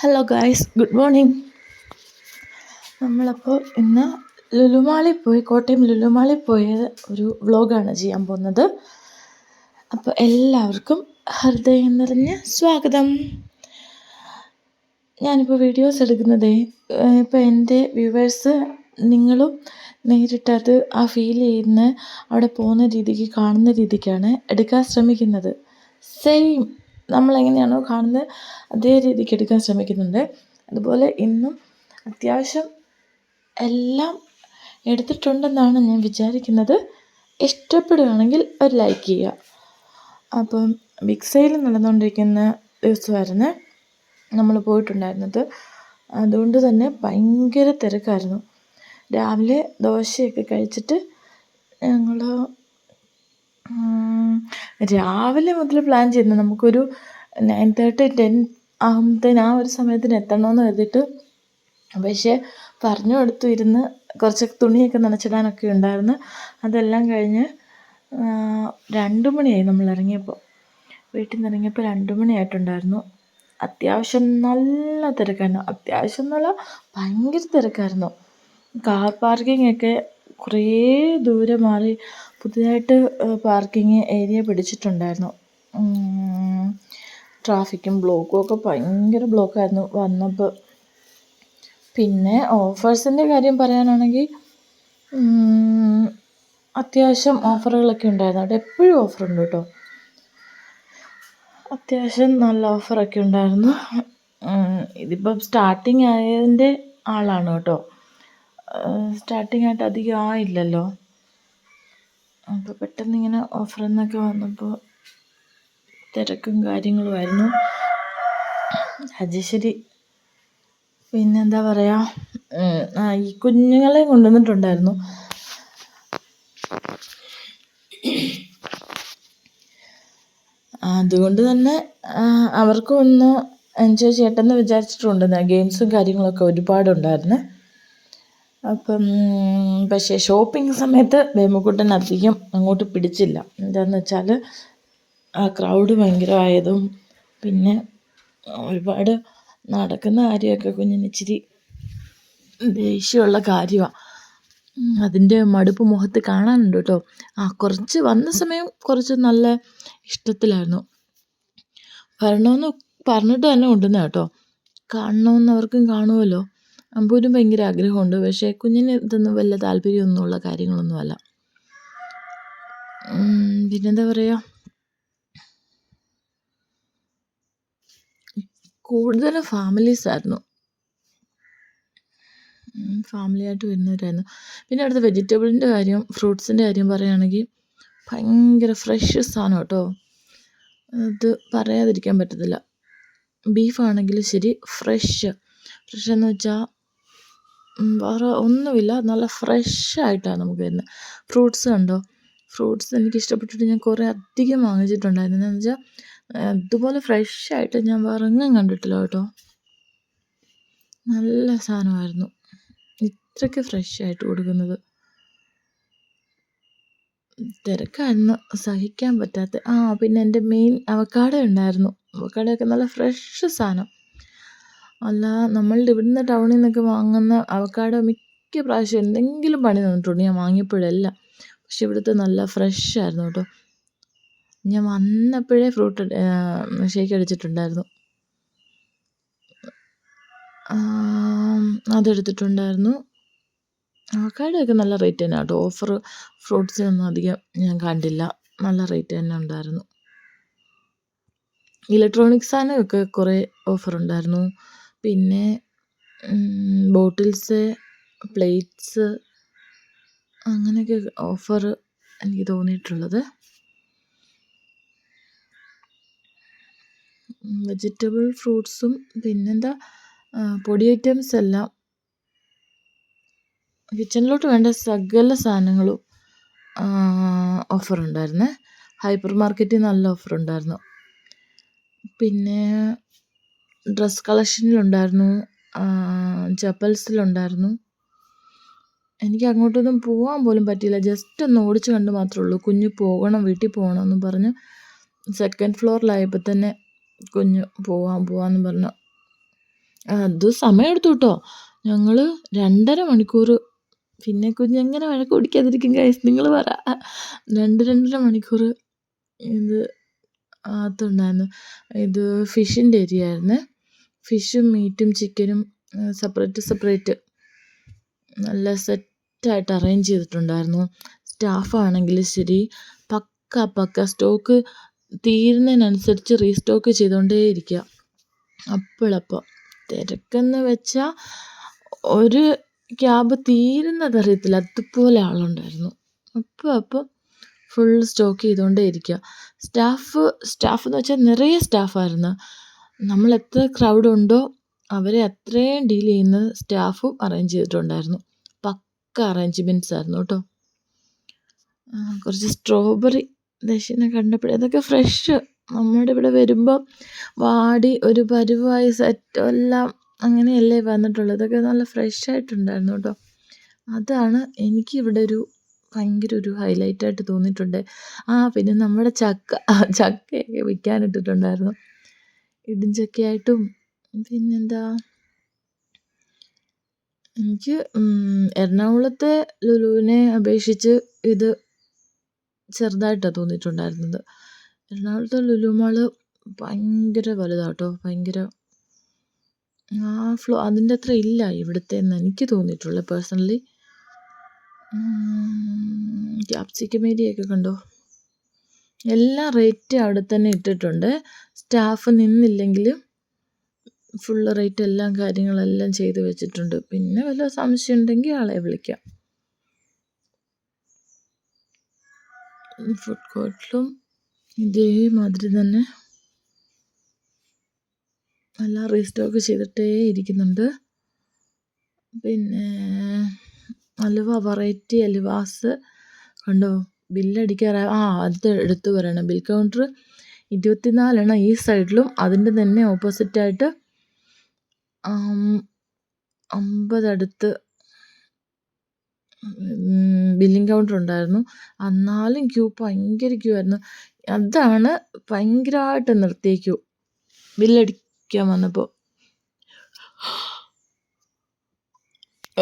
Hello guys good morning നമ്മളപ്പോൾ ഇന്ന് ലുലുമാളിൽ പോയി കോട്ടയം ലുലുമാളിൽ പോയ ഒരു വ്ളോഗാണ് ചെയ്യാൻ പോകുന്നത്. അപ്പോൾ എല്ലാവർക്കും ഹൃദയം നിറഞ്ഞ സ്വാഗതം. ഞാനിപ്പോൾ വീഡിയോസ് എടുക്കുന്നതേ ഇപ്പോൾ എന്റെ വ്യൂവേഴ്സ് നിങ്ങളും നേരിട്ടത് ആ ഫീൽ ചെയ്യുന്ന അവിടെ പോകുന്ന രീതിക്ക് കാണുന്ന രീതിക്കാണ് എടുക്കാൻ ശ്രമിക്കുന്നത്. സെയിം നമ്മളെങ്ങനെയാണോ കാണുന്നത് അതേ രീതിക്ക് എടുക്കാൻ ശ്രമിക്കുന്നുണ്ട്. അതുപോലെ ഇന്നും അത്യാവശ്യം എല്ലാം എടുത്തിട്ടുണ്ടെന്നാണ് ഞാൻ വിചാരിക്കുന്നത്. ഇഷ്ടപ്പെടുകയാണെങ്കിൽ ഒരു ലൈക്ക് ചെയ്യുക. അപ്പം ബിഗ് സെയിൽ നടന്നുകൊണ്ടിരിക്കുന്ന ദിവസമായിരുന്നു നമ്മൾ പോയിട്ടുണ്ടായിരുന്നത്. അതുകൊണ്ട് തന്നെ ഭയങ്കര തിരക്കായിരുന്നു. രാവിലെ ദോശയൊക്കെ കഴിച്ചിട്ട് ഞങ്ങൾ രാവിലെ മുതൽ പ്ലാൻ ചെയ്യുന്നത് നമുക്കൊരു നയൻ തേർട്ടി ടെൻ ആകുമ്പത്തേന് ആ ഒരു സമയത്തിന് എത്തണമെന്ന് കരുതിയിട്ട് പക്ഷേ പറഞ്ഞു കൊടുത്തു ഇരുന്ന് കുറച്ച് തുണിയൊക്കെ നനച്ചിടാനൊക്കെ ഉണ്ടായിരുന്നു. അതെല്ലാം കഴിഞ്ഞ് രണ്ട് മണിയായി നമ്മൾ ഇറങ്ങിയപ്പോൾ വീട്ടിൽ നിന്ന് ഇറങ്ങിയപ്പോൾ രണ്ട് മണിയായിട്ടുണ്ടായിരുന്നു. അത്യാവശ്യം നല്ല തിരക്കായിരുന്നു. അത്യാവശ്യം നല്ല ഭയങ്കര തിരക്കായിരുന്നു. കാർ പാർക്കിംഗ് ഒക്കെ കുറേ ദൂരെ മാറി. പുതിയതായിട്ട് പാർക്കിംഗ് ഏരിയ പിടിച്ചിട്ടുണ്ടായിരുന്നു. ട്രാഫിക്കും ബ്ലോക്കും ഒക്കെ ഭയങ്കര ബ്ലോക്കായിരുന്നു വന്നപ്പോൾ പിന്നെ ഓഫേഴ്സിന്റെ കാര്യം പറയാനാണെങ്കിൽ അത്യാവശ്യം ഓഫറുകളൊക്കെ ഉണ്ടായിരുന്നു. അവിടെ എപ്പോഴും ഓഫറുണ്ട് കേട്ടോ. അത്യാവശ്യം നല്ല ഓഫറൊക്കെ ഉണ്ടായിരുന്നു. ഇതിപ്പം സ്റ്റാർട്ടിങ് ആയതിന്റെ ആളാണ് കേട്ടോ. സ്റ്റാർട്ടിങ് ആയിട്ട് അധികം ആയില്ലല്ലോ. അപ്പോൾ പെട്ടെന്ന് ഇങ്ങനെ ഓഫർ എന്നൊക്കെ വന്നപ്പോൾ തിരക്കും കാര്യങ്ങളുമായിരുന്നു. രാജേശ്വരി പിന്നെന്താ പറയുക ഈ കുഞ്ഞുങ്ങളെ കൊണ്ടുവന്നിട്ടുണ്ടായിരുന്നു. അതുകൊണ്ട് തന്നെ അവർക്കും ഒന്ന് എൻജോയ് ചെയ്യട്ടെന്ന് വിചാരിച്ചിട്ടുണ്ട്. ഗെയിംസും കാര്യങ്ങളൊക്കെ ഒരുപാടുണ്ടായിരുന്നു. അപ്പം പക്ഷേ ഷോപ്പിംഗ് സമയത്ത് വേമ്പുക്കുട്ടൻ അധികം അങ്ങോട്ട് പിടിച്ചില്ല. എന്താണെന്ന് വെച്ചാൽ ആ ക്രൗഡ് ഭയങ്കരമായതും പിന്നെ ഒരുപാട് നടക്കുന്ന കാര്യമൊക്കെ കുഞ്ഞിന് ഇച്ചിരി ദേഷ്യമുള്ള കാര്യമാണ് അതിന്റെ മടുപ്പ് മുഖത്ത് കാണാനുണ്ട് കേട്ടോ. ആ കുറച്ച് വന്ന സമയം കുറച്ച് നല്ല ഇഷ്ടത്തിലായിരുന്നു. വരണമെന്ന് പറഞ്ഞിട്ട് തന്നെ കൊണ്ടുവന്ന കേട്ടോ. കാണണമെന്ന് അവർക്കും കാണുമല്ലോ അമ്പൂനും ഭയങ്കര ആഗ്രഹമുണ്ട്. പക്ഷേ കുഞ്ഞിന് ഇതൊന്നും വലിയ താല്പര്യമൊന്നുമുള്ള കാര്യങ്ങളൊന്നുമല്ല. പിന്നെന്താ പറയുക കൂടുതലും ഫാമിലീസായിരുന്നു ഫാമിലിയായിട്ട് വരുന്നവരായിരുന്നു. പിന്നെ അടുത്ത വെജിറ്റബിളിന്റെ കാര്യം ഫ്രൂട്ട്സിന്റെ കാര്യം പറയുകയാണെങ്കിൽ ഭയങ്കര ഫ്രഷ് സാധനം കേട്ടോ. അത് പറയാതിരിക്കാൻ പറ്റത്തില്ല. ബീഫാണെങ്കിൽ ശരി ഫ്രഷ്. ഫ്രഷ് എന്ന് വെച്ചാൽ വേറെ ഒന്നുമില്ല. നല്ല ഫ്രഷായിട്ടാണ് നമുക്ക് വരുന്നത്. ഫ്രൂട്ട്സ് കണ്ടോ? ഫ്രൂട്ട്സ് എനിക്ക് ഇഷ്ടപ്പെട്ടിട്ട് ഞാൻ കുറേ അധികം വാങ്ങിച്ചിട്ടുണ്ടായിരുന്നു. എന്ന് വെച്ചാൽ ഇതുപോലെ ഫ്രഷായിട്ട് ഞാൻ വേറെ എങ്ങും കണ്ടിട്ടില്ല കേട്ടോ. നല്ല സാധനമായിരുന്നു. ഇത്രയ്ക്ക് ഫ്രഷായിട്ട് കൊടുക്കുന്നത്. തിരക്കായിരുന്നു. സഹിക്കാൻ പറ്റാത്ത ആ പിന്നെ എന്റെ മെയിൻ അവക്കാടോ ഉണ്ടായിരുന്നു. അവക്കാടയൊക്കെ നല്ല ഫ്രഷ് സാധനം. അല്ല നമ്മളുടെ ഇവിടുന്ന് ടൗണിൽ നിന്നൊക്കെ വാങ്ങുന്ന അവക്കാഡോ മിക്ക പ്രാവശ്യം എന്തെങ്കിലും പണി തന്നിട്ടുണ്ട്. ഞാൻ വാങ്ങിയപ്പോഴെല്ലാം. പക്ഷെ ഇവിടുത്തെ നല്ല ഫ്രഷ് ആയിരുന്നു കേട്ടോ. ഞാൻ വന്നപ്പോഴേ ഫ്രൂട്ട് ഷേക്ക് അടിച്ചിട്ടുണ്ടായിരുന്നു. അതെടുത്തിട്ടുണ്ടായിരുന്നു. അവക്കാഡോ ഒക്കെ നല്ല റേറ്റ് തന്നെ കേട്ടോ. ഓഫർ ഫ്രൂട്ട്സിനൊന്നും അധികം ഞാൻ കണ്ടില്ല. നല്ല റേറ്റ് തന്നെ ഉണ്ടായിരുന്നു. ഇലക്ട്രോണിക് സാധനമൊക്കെ കുറേ ഓഫർ ഉണ്ടായിരുന്നു. പിന്നെ ബോട്ടിൽസ് പ്ലേറ്റ്സ് അങ്ങനെയൊക്കെ ഓഫർ എനിക്ക് തോന്നിയിട്ടുള്ളത്. വെജിറ്റബിൾ ഫ്രൂട്ട്സും പിന്നെന്താ പൊടി ഐറ്റംസ് എല്ലാം. കിച്ചണിലോട്ട് വേണ്ട സകല സാധനങ്ങളും ഓഫർ ഉണ്ടായിരുന്നേ ഹൈപ്പർ മാർക്കറ്റിൽ നല്ല ഓഫർ ഉണ്ടായിരുന്നു പിന്നെ ഡ്രസ് കളക്ഷനിലുണ്ടായിരുന്നു ചപ്പൽസിലുണ്ടായിരുന്നു എനിക്ക് അങ്ങോട്ടൊന്നും പോകാൻ പോലും പറ്റിയില്ല. ജസ്റ്റ് ഒന്ന് ഓടിച്ച് കണ്ട് മാത്രമേ ഉള്ളൂ. കുഞ്ഞ് പോകണം വീട്ടിൽ പോകണം എന്ന് പറഞ്ഞ് സെക്കൻഡ് ഫ്ലോറിലായപ്പോൾ തന്നെ കുഞ്ഞ് പോവാം പോവാന്ന് പറഞ്ഞു. അത് സമയമെടുത്തു കേട്ടോ. ഞങ്ങൾ രണ്ടര മണിക്കൂർ പിന്നെ കുഞ്ഞ് എങ്ങനെ വഴക്ക് പിടിക്കാതിരിക്കും കൈസ് നിങ്ങൾ പറ. രണ്ട് രണ്ടര മണിക്കൂർ ഇത് അകത്തുണ്ടായിരുന്നു. ഇത് ഫിഷിന്റെ ഏരിയ ആയിരുന്നേ. ഫിഷും മീറ്റും ചിക്കനും സെപ്പറേറ്റ് സെപ്പറേറ്റ്. നല്ല സെറ്റായിട്ട് അറേഞ്ച് ചെയ്തിട്ടുണ്ടായിരുന്നു. സ്റ്റാഫാണെങ്കിൽ ശരി പക്ക പക്ക സ്റ്റോക്ക് തീരുന്നതിനനുസരിച്ച് റീസ്റ്റോക്ക് ചെയ്തുകൊണ്ടേയിരിക്കുക അപ്പോഴപ്പോൾ തിരക്കെന്ന് വെച്ചാൽ ഒരു ക്യാബ് തീരുന്നതറിയത്തില്ല അതുപോലെ ആളുണ്ടായിരുന്നു. അപ്പോൾ അപ്പോൾ ഫുൾ സ്റ്റോക്ക് ചെയ്തുകൊണ്ടേ ഇരിക്കുക സ്റ്റാഫ് സ്റ്റാഫ് എന്ന് വെച്ചാൽ നിറയെ സ്റ്റാഫായിരുന്നു. നമ്മൾ എത്ര ക്രൗഡ് ഉണ്ടോ അവരെ അത്രയും ഡീൽ ചെയ്യുന്ന സ്റ്റാഫും അറേഞ്ച് ചെയ്തിട്ടുണ്ടായിരുന്നു. പക്ക അറേഞ്ച്മെന്റ്സ് ആയിരുന്നു കേട്ടോ. കുറച്ച് സ്ട്രോബെറി ദശന കണ്ടപ്പോഴേ അതൊക്കെ ഫ്രഷ് നമ്മുടെ ഇവിടെ വരുമ്പോൾ വാടി ഒരു പരുവായി സെറ്റ് എല്ലാം അങ്ങനെയല്ലേ വന്നിട്ടുള്ളത്. ഇതൊക്കെ നല്ല ഫ്രഷ് ആയിട്ടുണ്ടായിരുന്നു കേട്ടോ. അതാണ് എനിക്ക് ഇവിടെ ഒരു ഭയങ്കര ഒരു ഹൈലൈറ്റായിട്ട് തോന്നിയിട്ടുണ്ട്. ആ പിന്നെ നമ്മുടെ ചക്ക ചക്കയൊക്കെ വിൽക്കാനിട്ടിട്ടുണ്ടായിരുന്നു ഇടിഞ്ചക്കയായിട്ടും പിന്നെന്താ? എനിക്ക് എറണാകുളത്തെ ലുലുവിനെ അപേക്ഷിച്ച് ഇത് ചെറുതായിട്ടാണ് തോന്നിയിട്ടുണ്ടായിരുന്നത്. എറണാകുളത്തെ ലുലു മാൾ ഭയങ്കര വലുതാട്ടോ ഭയങ്കര ആ ഫ്ലോ അതിന്റെ അത്ര ഇല്ല ഇവിടുത്തെ എന്ന് എനിക്ക് തോന്നിയിട്ടുള്ളത് പേഴ്സണലി. ക്യാപ്സിക്കം ഏരിയയൊക്കെ കണ്ടോ? എല്ലാ റേറ്റ് അവിടെ തന്നെ ഇട്ടിട്ടുണ്ട്. സ്റ്റാഫ് നിന്നില്ലെങ്കിൽ ഫുൾ റേറ്റ് എല്ലാം കാര്യങ്ങളെല്ലാം ചെയ്തു വെച്ചിട്ടുണ്ട്. പിന്നെ വല്ല സംശയം ഉണ്ടെങ്കിൽ ആളെ വിളിക്കാം. ഫുഡ് കോർട്ടിലും ഇതേമാതിരി തന്നെ എല്ലാം റീസ്റ്റോക്ക് ചെയ്തിട്ടേ ഇരിക്കുന്നുണ്ട്. പിന്നെ അലുവ വെറൈറ്റി അലുവാസ് കണ്ടോ? ബില്ലടിക്കാറായി ആ അത് എടുത്തു പറയണം ബിൽ കൗണ്ടർ ഇരുപത്തിനാലെണ്ണം ഈ സൈഡിലും അതിന്റെ തന്നെ ഓപ്പോസിറ്റായിട്ട് അമ്പതടുത്ത് ബില്ലിംഗ് കൗണ്ടർ ഉണ്ടായിരുന്നു. എന്നാലും ക്യൂ ഭയങ്കര ക്യൂ ആയിരുന്നു. അതാണ് ഭയങ്കരമായിട്ട് നിർത്തിയ ക്യൂ ബില്ലടിക്കാൻ വന്നപ്പോൾ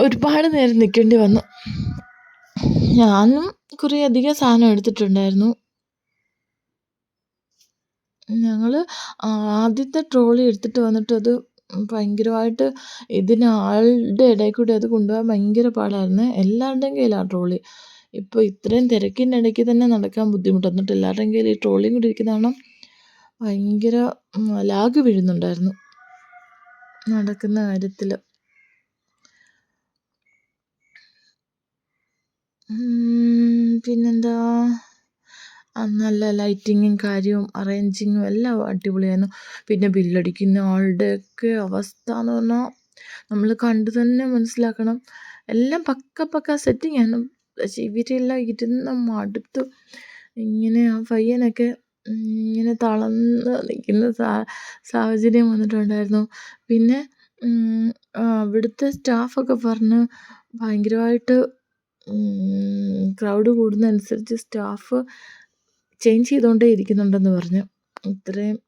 ഒരുപാട് നേരം നിൽക്കേണ്ടി വന്നു. ഞാനും കുറേ അധികം സാധനം എടുത്തിട്ടുണ്ടായിരുന്നു. ഞങ്ങൾ ആദ്യത്തെ ട്രോളി എടുത്തിട്ട് വന്നിട്ട് അത് ഭയങ്കരമായിട്ട് ഇതിന് ആളുടെ ഇടയിൽ കൂടി അത് കൊണ്ടുപോകാൻ ഭയങ്കര പാടായിരുന്നു. എല്ലാവരുടെയും കയ്യിലാണ് ട്രോളി. ഇപ്പോൾ ഇത്രയും തിരക്കിന്റെ ഇടയ്ക്ക് തന്നെ നടക്കാൻ ബുദ്ധിമുട്ട്. എന്നിട്ട് എല്ലാവരുടെയും കയ്യിൽ ഈ ട്രോളിയും കൂടി ഇരിക്കുന്ന കാരണം ഭയങ്കര ലാഗ് വീഴുന്നുണ്ടായിരുന്നു നടക്കുന്ന കാര്യത്തിൽ പിന്നെന്താ? നല്ല ലൈറ്റിങ്ങും കാര്യവും അറേഞ്ചിങ്ങും എല്ലാം അടിപൊളിയായിരുന്നു. പിന്നെ ബില്ലടിക്കുന്ന ആളുടെയൊക്കെ അവസ്ഥ എന്ന് പറഞ്ഞാൽ നമ്മൾ കണ്ടു തന്നെ മനസ്സിലാക്കണം. എല്ലാം പക്ക പക്ക സെറ്റിങ്ങാണ് പക്ഷേ ഇവരെല്ലാം ഇരുന്ന് മടുത്തു. ഇങ്ങനെ ആ പയ്യനൊക്കെ ഇങ്ങനെ തളർന്ന് നിൽക്കുന്ന സാ സാഹചര്യം വന്നിട്ടുണ്ടായിരുന്നു. പിന്നെ അവിടുത്തെ സ്റ്റാഫൊക്കെ പറഞ്ഞ് ഭയങ്കരമായിട്ട് ക്രൗഡ് കൂടുന്നതനുസരിച്ച് സ്റ്റാഫ് ചേഞ്ച് ചെയ്തുകൊണ്ടേ ഇരിക്കുന്നുണ്ടെന്ന് പറഞ്ഞു. ഇത്രയും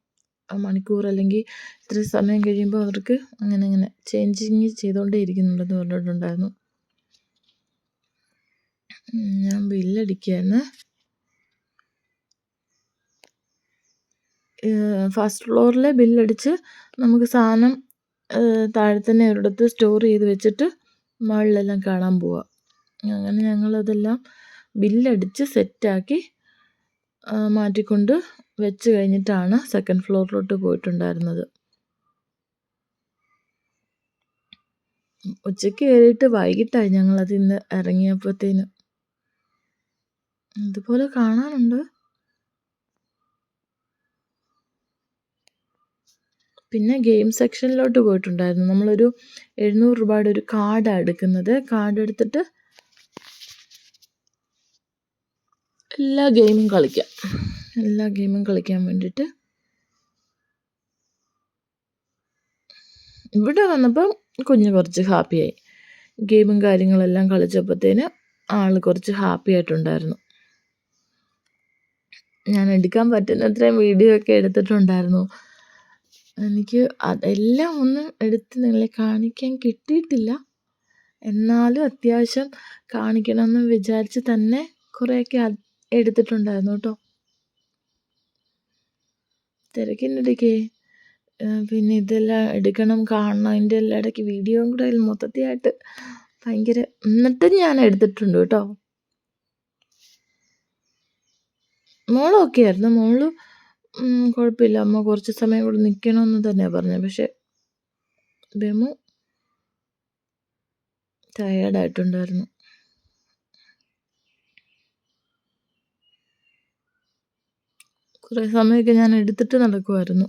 മണിക്കൂർ അല്ലെങ്കിൽ ഇത്ര സമയം കഴിയുമ്പോൾ അവർക്ക് അങ്ങനെ അങ്ങനെ ചേഞ്ചിങ് ചെയ്തുകൊണ്ടേ ഇരിക്കുന്നുണ്ടെന്ന് പറഞ്ഞിട്ടുണ്ടായിരുന്നു. ഞാൻ ബില്ലടിക്കുകയാണ് ഫസ്റ്റ് ഫ്ലോറിലെ ബില്ലടിച്ച് നമുക്ക് സാധനം താഴെ തന്നെ ഒരിടത്ത് സ്റ്റോർ ചെയ്ത് വെച്ചിട്ട് മുകളിലെല്ലാം കാണാൻ പോവാം. അങ്ങനെ ഞങ്ങളതെല്ലാം ബില്ലടിച്ച് സെറ്റാക്കി മാറ്റിക്കൊണ്ട് വെച്ച് കഴിഞ്ഞിട്ടാണ് സെക്കൻഡ് ഫ്ലോറിലോട്ട് പോയിട്ടുണ്ടായിരുന്നത്. ഉച്ചയ്ക്ക് കയറിയിട്ട് വൈകിട്ടായി ഞങ്ങളതിൽ നിന്ന് ഇറങ്ങിയപ്പോഴത്തേന്. ഇതുപോലെ കാണാനുണ്ട്. പിന്നെ ഗെയിം സെക്ഷനിലോട്ട് പോയിട്ടുണ്ടായിരുന്നു. നമ്മളൊരു എഴുന്നൂറ് രൂപയുടെ ഒരു കാർഡാണ് എടുക്കുന്നത്. കാർഡ് എടുത്തിട്ട് എല്ലാ ഗെയിമും കളിക്കാം. എല്ലാ ഗെയിമും കളിക്കാൻ വേണ്ടിയിട്ട്. ഇവിടെ വന്നപ്പം കുഞ്ഞ് കുറച്ച് ഹാപ്പിയായി ഗെയിമും കാര്യങ്ങളെല്ലാം കളിച്ചപ്പോഴത്തേന് ആൾ കുറച്ച് ഹാപ്പി ആയിട്ടുണ്ടായിരുന്നു. ഞാൻ എടുക്കാൻ പറ്റുന്ന അത്രയും വീഡിയോ ഒക്കെ എടുത്തിട്ടുണ്ടായിരുന്നു. എനിക്ക് അതെല്ലാം ഒന്നും എടുത്ത് നിങ്ങളെ കാണിക്കാൻ കിട്ടിയിട്ടില്ല. എന്നാലും അത്യാവശ്യം കാണിക്കണമെന്ന് വിചാരിച്ച് തന്നെ കുറേയൊക്കെ എടുത്തിട്ടുണ്ടായിരുന്നു കേട്ടോ. തിരക്കിനിടയ്ക്ക് പിന്നെ ഇതെല്ലാം എടുക്കണം കാണണം. അതിന്റെ എല്ലാം ഇടയ്ക്ക് വീഡിയോയും കൂടെ അതിൽ മൊത്തത്തിലായിട്ട് ഭയങ്കര എന്നിട്ടും ഞാൻ എടുത്തിട്ടുണ്ട് കേട്ടോ. മോളൊക്കെ ആയിരുന്നു. മോൾ കുഴപ്പമില്ല. അമ്മ കുറച്ച് സമയം കൂടെ നിൽക്കണമെന്ന് തന്നെയാണ് പറഞ്ഞത്. പക്ഷെ ബെമു ടയേർഡായിട്ടുണ്ടായിരുന്നു കുറേ സമയമൊക്കെ ഞാൻ എടുത്തിട്ട് നടക്കുമായിരുന്നു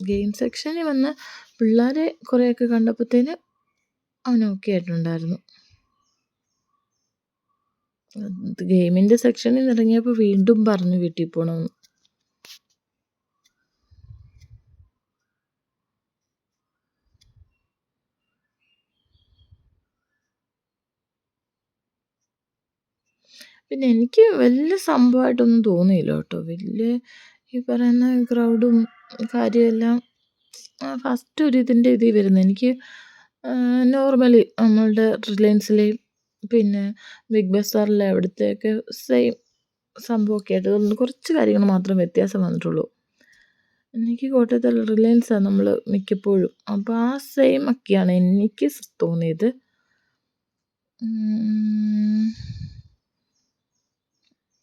ഗെയിം സെക്ഷനിൽ വന്ന് പിള്ളേരെ കുറേയൊക്കെ കണ്ടപ്പോഴത്തേന് അവൻ ഓക്കെ ആയിട്ടുണ്ടായിരുന്നു. ഗെയിമിന്റെ സെക്ഷനിൽ നിന്ന് ഇറങ്ങിയപ്പോൾ വീണ്ടും പറഞ്ഞു വീട്ടിൽ പോകണമെന്ന് പിന്നെ എനിക്ക് വലിയ സംഭവമായിട്ടൊന്നും തോന്നിയില്ല കേട്ടോ. വലിയ ഈ പറയുന്ന ക്രൗഡും കാര്യമെല്ലാം ഫസ്റ്റ് ഒരു ഇതിന്റെ ഇതിൽ വരുന്നത് എനിക്ക് നോർമലി നമ്മളുടെ റിലയൻസിലെയും പിന്നെ ബിഗ് ബസാറിലെ അവിടുത്തെയൊക്കെ സെയിം സംഭവമൊക്കെ ആയിട്ട് കുറച്ച് കാര്യങ്ങൾ മാത്രം വ്യത്യാസം വന്നിട്ടുള്ളൂ. എനിക്ക് കോട്ടയത്തെ റിലയൻസാണ് നമ്മൾ മിക്കപ്പോഴും. അപ്പോൾ ആ സെയിം ഒക്കെയാണ് എനിക്ക് തോന്നിയത്.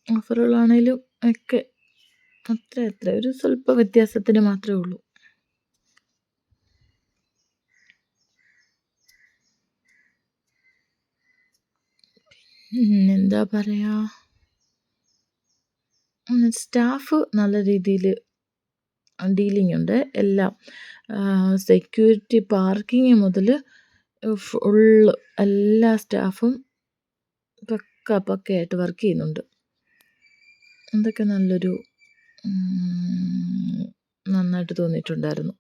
ഓഫറുകളാണേലും ഒക്കെ അത്ര അത്ര. ഒരു സ്വല്പ വ്യത്യാസത്തിന് മാത്രമേ ഉള്ളൂ. എന്താ പറയുക സ്റ്റാഫ് നല്ല രീതിയിൽ ഡീലിംഗ് ഉണ്ട് എല്ലാം സെക്യൂരിറ്റി പാർക്കിങ് മുതൽ ഫുള്ള് എല്ലാ സ്റ്റാഫും പക്ക പക്കയായിട്ട് വർക്ക് ചെയ്യുന്നുണ്ട്. അതൊക്കെ നല്ലൊരു നന്നായിട്ട് തോന്നിയിട്ടുണ്ടായിരുന്നു?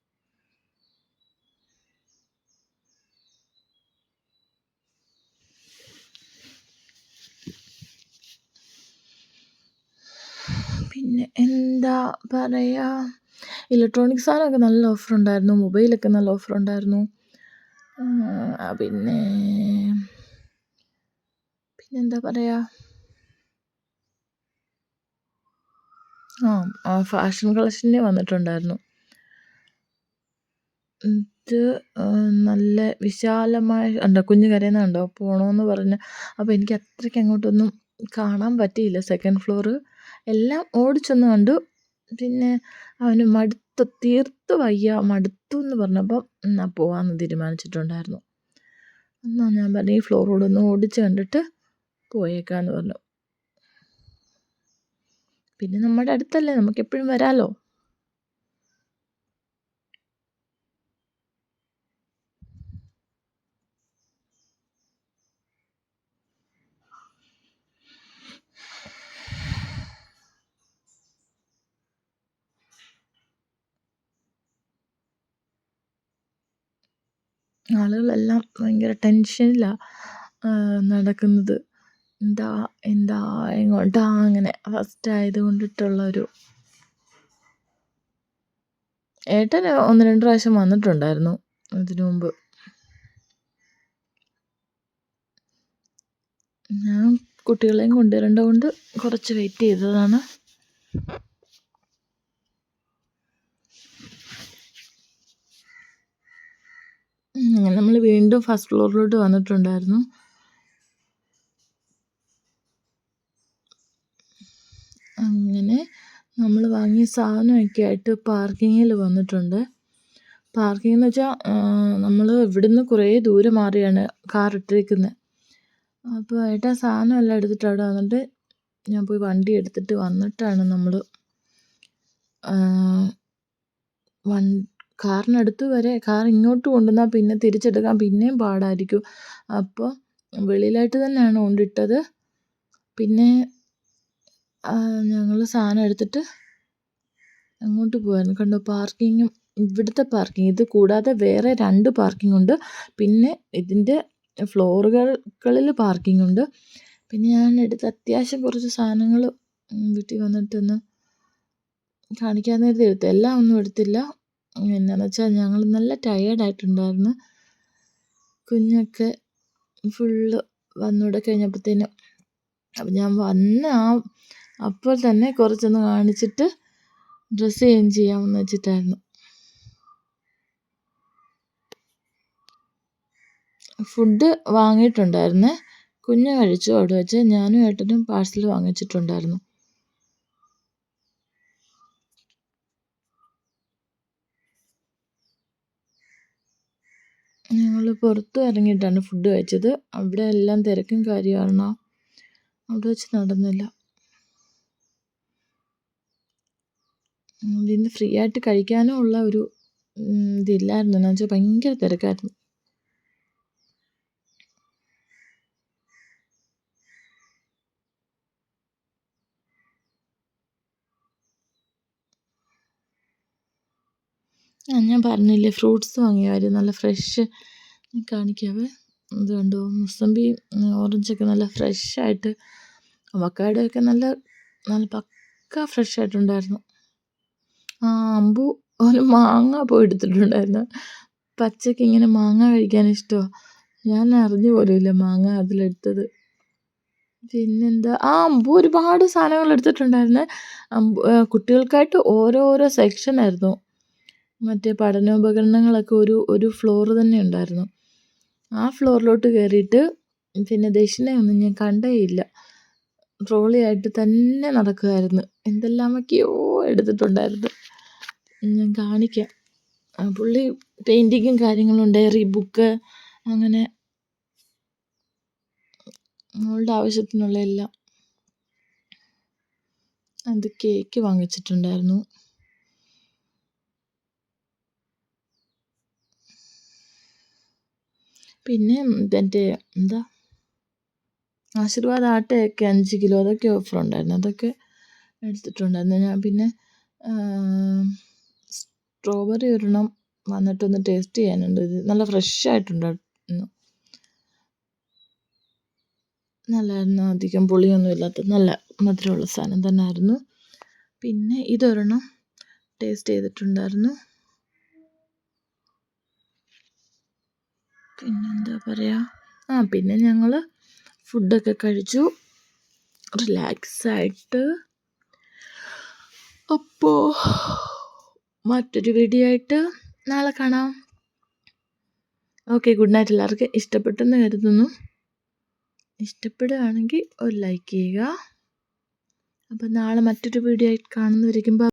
പിന്നെ എന്താ പറയുക ഇലക്ട്രോണിക് സാധനമൊക്കെ നല്ല ഓഫർ ഉണ്ടായിരുന്നു. മൊബൈലൊക്കെ നല്ല ഓഫർ ഉണ്ടായിരുന്നു. പിന്നെ പിന്നെന്താ പറയുക ആ ഫാഷൻ കളക്ഷനിൽ വന്നിട്ടുണ്ടായിരുന്നു. ഇത് നല്ല വിശാലമായ എന്താ കുഞ്ഞ് കരയുന്നത് കണ്ടോ? പോകണമെന്ന് പറഞ്ഞ്. അപ്പോൾ എനിക്ക് അത്രയ്ക്ക് അങ്ങോട്ടൊന്നും കാണാൻ പറ്റിയില്ല. സെക്കൻഡ് ഫ്ലോറ് എല്ലാം ഓടിച്ചൊന്ന് കണ്ടു. പിന്നെ അവന് മടുത്ത് തീർത്ത് വയ്യ മടുത്തു എന്ന് പറഞ്ഞപ്പോൾ എന്നാൽ പോകാമെന്ന് തീരുമാനിച്ചിട്ടുണ്ടായിരുന്നു. എന്നാൽ ഞാൻ പറഞ്ഞു ഈ ഫ്ലോറോടൊന്ന് ഓടിച്ച് കണ്ടിട്ട് പോയേക്കാന്ന് പറഞ്ഞു. പിന്നെ നമ്മുടെ അടുത്തല്ലേ നമുക്ക് എപ്പോഴും വരാലോ? ആളുകളെല്ലാം ഭയങ്കര ടെൻഷനിലാണ് നടക്കുന്നത്. എന്താ എന്താ എങ്ങോട്ടാ അങ്ങനെ ഫസ്റ്റ് ആയത് കൊണ്ടിട്ടുള്ളൊരു ഏട്ടൻ ഒന്ന് രണ്ട് പ്രാവശ്യം വന്നിട്ടുണ്ടായിരുന്നു ഇതിനു മുമ്പ്. ഞാൻ കുട്ടികളെയും കൊണ്ടുവരേണ്ടത് കൊണ്ട് കുറച്ച് വെയിറ്റ് ചെയ്തതാണ്. നമ്മൾ വീണ്ടും ഫസ്റ്റ് ഫ്ലോറിലോട്ട് വന്നിട്ടുണ്ടായിരുന്നു അങ്ങനെ വാങ്ങിയ സാധനമൊക്കെ ആയിട്ട് പാർക്കിങ്ങിൽ വന്നിട്ടുണ്ട്. പാർക്കിംഗ് എന്ന് വെച്ചാൽ നമ്മൾ ഇവിടുന്ന് കുറേ ദൂരെ മാറിയാണ് കാർ ഇട്ടിരിക്കുന്നത് അപ്പോൾ ഏട്ടാ സാധനം എല്ലാം എടുത്തിട്ട് അവിടെ വന്നിട്ട് ഞാൻ പോയി വണ്ടി എടുത്തിട്ട് വന്നിട്ടാണ് നമ്മൾ വൺ കാറിനടുത്ത് വരെ കാർ ഇങ്ങോട്ട് കൊണ്ടുവന്നാൽ പിന്നെ തിരിച്ചെടുക്കാൻ പിന്നെയും പാടായിരിക്കും. അപ്പോൾ വെളിയിലായിട്ട് തന്നെയാണ് കൊണ്ടിട്ടത്. പിന്നെ ഞങ്ങൾ സാധനം എടുത്തിട്ട് അങ്ങോട്ട് പോകാൻ കണ്ടോ പാർക്കിങ്ങും ഇവിടുത്തെ പാർക്കിംഗ് ഇത് കൂടാതെ വേറെ രണ്ട് പാർക്കിംഗ് ഉണ്ട് പിന്നെ ഇതിന്റെ ഫ്ലോറുകളിൽ പാർക്കിംഗ് ഉണ്ട് പിന്നെ ഞാൻ എടുത്ത അത്യാവശ്യം കുറച്ച് സാധനങ്ങൾ വീട്ടിൽ വന്നിട്ടൊന്ന് കാണിക്കാൻ നേരത്തെ എടുത്തു. എല്ലാം ഒന്നും എടുത്തില്ല. എന്നാന്ന് വെച്ചാൽ ഞങ്ങൾ നല്ല ടയേർഡായിട്ടുണ്ടായിരുന്നു കുഞ്ഞൊക്കെ ഫുള്ള് വന്നൂടെ കഴിഞ്ഞപ്പോഴത്തേനും. അപ്പം ഞാൻ വന്ന ആ അപ്പോൾ തന്നെ കുറച്ചൊന്ന് കാണിച്ചിട്ട് ഡ്രസ്സ് ചേഞ്ച് ചെയ്യാമെന്ന് വെച്ചിട്ടായിരുന്നു. ഫുഡ് വാങ്ങിയിട്ടുണ്ടായിരുന്നു. കുഞ്ഞ് കഴിച്ചു അവിടെ വെച്ച്. ഞാനും ഏട്ടനും പാഴ്സൽ വാങ്ങിച്ചിട്ടുണ്ടായിരുന്നു. ഞങ്ങൾ പുറത്തു ഇറങ്ങിയിട്ടാണ് ഫുഡ് കഴിച്ചത്. അവിടെ എല്ലാം തിരക്കും കാര്യമാണ് അവിടെ വെച്ച് നടന്നില്ല. ഇന്ന് ഫ്രീ ആയിട്ട് കഴിക്കാനും ഉള്ള ഒരു ഇതില്ലായിരുന്നു. എന്ന് വെച്ചാൽ ഭയങ്കര തിരക്കായിരുന്നു. ആ ഞാൻ പറഞ്ഞില്ലേ ഫ്രൂട്ട്സ് വാങ്ങിയ കാര്യം. നല്ല ഫ്രഷ് കാണിക്കാവേ. ഇത് കണ്ടോ മുസമ്പി ഓറഞ്ചൊക്കെ നല്ല ഫ്രഷായിട്ട് അവക്കാടൊക്കെ നല്ല നല്ല പക്ക ഫ്രഷ് ആയിട്ടുണ്ടായിരുന്നു. ആ അമ്പു ഒരു മാങ്ങ പോയി എടുത്തിട്ടുണ്ടായിരുന്നു. പച്ചയ്ക്ക് ഇങ്ങനെ മാങ്ങ കഴിക്കാൻ ഇഷ്ടമാണ് ഞാൻ അറിഞ്ഞു പോലുമില്ല മാങ്ങ അതിലെടുത്തത് പിന്നെന്താ? ആ അമ്പു ഒരുപാട് സാധനങ്ങൾ എടുത്തിട്ടുണ്ടായിരുന്നു. അമ്പു കുട്ടികൾക്കായിട്ട് സെക്ഷൻ ആയിരുന്നു. മറ്റേ പഠനോപകരണങ്ങളൊക്കെ ഒരു ഒരു ഫ്ലോർ തന്നെ ഉണ്ടായിരുന്നു. ആ ഫ്ലോറിലോട്ട് കയറിയിട്ട് പിന്നെ ദക്ഷിണയൊന്നും ഞാൻ കണ്ടേയില്ല. ട്രോളിയായിട്ട് തന്നെ നടക്കുമായിരുന്നു എന്തെല്ലാമൊക്കെയോ എടുത്തിട്ടുണ്ടായിരുന്നു. ഞാൻ കാണിക്കാം. പുള്ളി പെയിന്റിങ്ങും കാര്യങ്ങളും ഡയറി ബുക്ക് അങ്ങനെ മോളുടെ ആവശ്യത്തിനുള്ള എല്ലാം. അത് കേക്ക് വാങ്ങിച്ചിട്ടുണ്ടായിരുന്നു. പിന്നെ എന്റെ എന്താ? ആശീർവാദ് ആട്ടയൊക്കെ അഞ്ച് കിലോ അതൊക്കെ ഓഫറുണ്ടായിരുന്നു അതൊക്കെ എടുത്തിട്ടുണ്ടായിരുന്നു. ഞാൻ പിന്നെ സ്ട്രോബെറി ഒരെണ്ണം വന്നിട്ടൊന്ന് ടേസ്റ്റ് ചെയ്യാനുണ്ട്. ഇത് നല്ല ഫ്രഷ് ആയിട്ടുണ്ടായിരുന്നു നല്ലായിരുന്നു. അധികം പുളിയൊന്നും ഇല്ലാത്ത നല്ല മധുരമുള്ള സാധനം തന്നെ ആയിരുന്നു പിന്നെ ഇതൊരെണ്ണം ടേസ്റ്റ് ചെയ്തിട്ടുണ്ടായിരുന്നു. പിന്നെന്താ പറയുക ആ പിന്നെ ഞങ്ങൾ ഫുഡൊക്കെ കഴിച്ചു. റിലാക്സായിട്ട് അപ്പോൾ മറ്റൊരു വീഡിയോ ആയിട്ട് നാളെ കാണാം. ഓക്കെ ഗുഡ് നൈറ്റ് എല്ലാവർക്കും ഇഷ്ടപ്പെട്ടെന്ന് കരുതുന്നു. ഇഷ്ടപ്പെടുകയാണെങ്കിൽ ഒരു ലൈക്ക് ചെയ്യുക. അപ്പം നാളെ മറ്റൊരു വീഡിയോ ആയിട്ട് കാണുന്നവരിക്കുമ്പോൾ